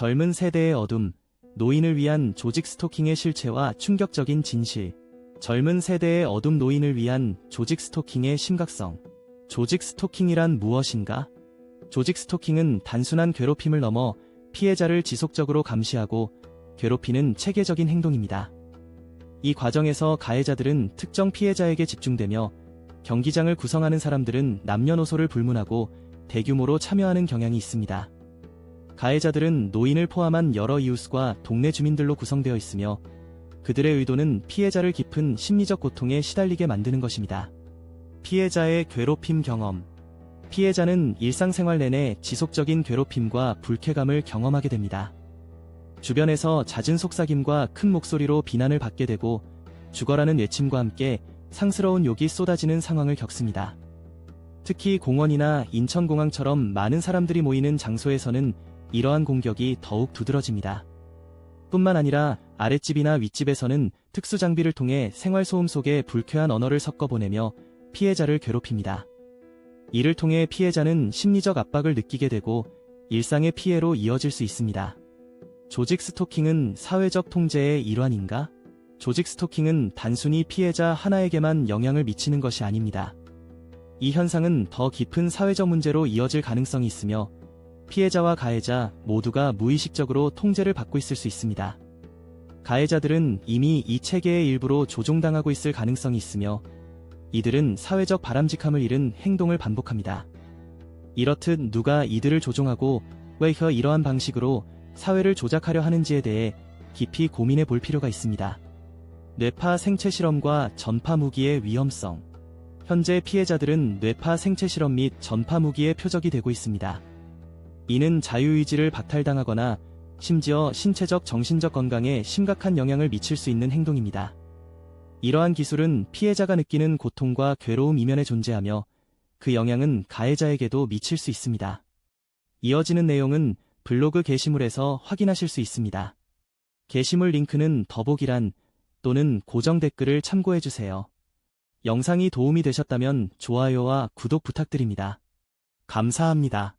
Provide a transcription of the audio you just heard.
젊은 세대의 어둠, 노인을 위한 조직 스토킹의 실체와 충격적인 진실. 젊은 세대의 어둠 노인을 위한 조직 스토킹의 심각성. 조직 스토킹이란 무엇인가? 조직 스토킹은 단순한 괴롭힘을 넘어 피해자를 지속적으로 감시하고 괴롭히는 체계적인 행동입니다. 이 과정에서 가해자들은 특정 피해자에게 집중되며 경기장을 구성하는 사람들은 남녀노소를 불문하고 대규모로 참여하는 경향이 있습니다. 가해자들은 노인을 포함한 여러 이웃과 동네 주민들로 구성되어 있으며 그들의 의도는 피해자를 깊은 심리적 고통에 시달리게 만드는 것입니다. 피해자의 괴롭힘 경험 피해자는 일상생활 내내 지속적인 괴롭힘과 불쾌감을 경험하게 됩니다. 주변에서 잦은 속삭임과 큰 목소리로 비난을 받게 되고 죽어라는 외침과 함께 상스러운 욕이 쏟아지는 상황을 겪습니다. 특히 공원이나 인천공항처럼 많은 사람들이 모이는 장소에서는 이러한 공격이 더욱 두드러집니다. 뿐만 아니라 아랫집이나 윗집에서는 특수 장비를 통해 생활소음 속에 불쾌한 언어를 섞어 보내며 피해자를 괴롭힙니다. 이를 통해 피해자는 심리적 압박을 느끼게 되고 일상의 피해로 이어질 수 있습니다. 조직 스토킹은 사회적 통제의 일환인가? 조직 스토킹은 단순히 피해자 하나에게만 영향을 미치는 것이 아닙니다. 이 현상은 더 깊은 사회적 문제로 이어질 가능성이 있으며 피해자와 가해자 모두가 무의식적으로 통제를 받고 있을 수 있습니다. 가해자들은 이미 이 체계의 일부로 조종당하고 있을 가능성이 있으며 이들은 사회적 바람직함을 잃은 행동을 반복합니다. 이렇듯 누가 이들을 조종하고 왜 이러한 방식으로 사회를 조작하려 하는지에 대해 깊이 고민해 볼 필요가 있습니다. 뇌파 생체 실험과 전파 무기의 위험성. 현재 피해자들은 뇌파 생체 실험 및 전파 무기의 표적이 되고 있습니다. 이는 자유의지를 박탈당하거나 심지어 신체적 정신적 건강에 심각한 영향을 미칠 수 있는 행동입니다. 이러한 기술은 피해자가 느끼는 고통과 괴로움 이면에 존재하며 그 영향은 가해자에게도 미칠 수 있습니다. 이어지는 내용은 블로그 게시물에서 확인하실 수 있습니다. 게시물 링크는 더보기란 또는 고정 댓글을 참고해주세요. 영상이 도움이 되셨다면 좋아요와 구독 부탁드립니다. 감사합니다.